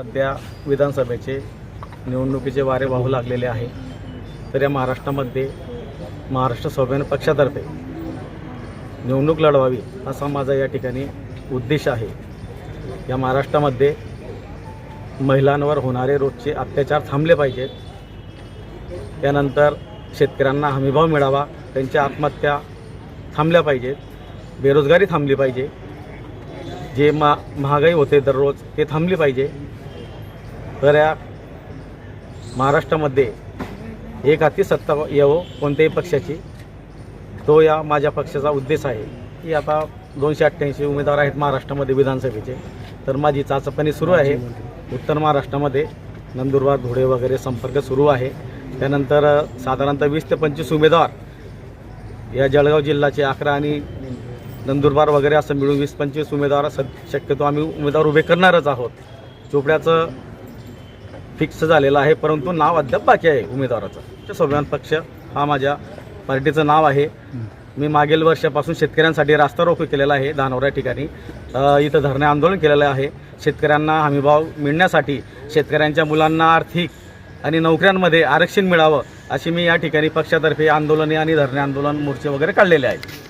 सध्या विधानसभेचे निवडणुकीचे वारे वाहू लागलेले आहे. तर या महाराष्ट्रामध्ये महाराष्ट्र स्वाभिमान पक्षातर्फे निवडणूक लढवावी असा माझा या ठिकाणी उद्देश आहे. या महाराष्ट्रामध्ये महिलांवर होणारे रोजचे अत्याचार थांबले पाहिजेत. त्यानंतर शेतकऱ्यांना हमीभाव मिळावा त्यांच्या आत्महत्या थांबल्या पाहिजेत. बेरोजगारी थांबली पाहिजे. जे मा महागाई होते दररोज ते थांबली पाहिजे. तर या महाराष्ट्रामध्ये एक हाती सत्ता यावं कोणत्याही पक्षाची. तो या माझ्या पक्षाचा उद्देश आहे. की आता दोनशे अठ्ठ्याऐंशी उमेदवार आहेत महाराष्ट्रामध्ये विधानसभेचे. तर माझी चाचपणी सुरू आहे. उत्तर महाराष्ट्रामध्ये नंदुरबार धुळे वगैरे संपर्क सुरू आहे. त्यानंतर साधारणतः वीस ते पंचवीस उमेदवार या जळगाव जिल्ह्याचे अकरा आणि नंदुरबार वगैरे असं मिळून वीस पंचवीस उमेदवार सद शक्यतो आम्ही उमेदवार उभे करणारच आहोत. चोपड्याचं फिक्स झालेलं आहे परंतु नाव अद्याप बाकी आहे उमेदवाराचं. स्वाभिमान पक्ष हा माझ्या पार्टीचं नाव आहे. मी मागील वर्षापासून शेतकऱ्यांसाठी रास्ता रोको केलेला आहे धानोरा ठिकाणी. इथं धरणे आंदोलन केलेलं आहे. शेतकऱ्यांना हमीभाव मिळण्यासाठी शेतकऱ्यांच्या मुलांना आर्थिक आणि नोकऱ्यांमध्ये आरक्षण मिळावं अशी मी या ठिकाणी पक्षातर्फे आंदोलने आणि धरणे आंदोलन मोर्चे वगैरे काढलेले आहेत.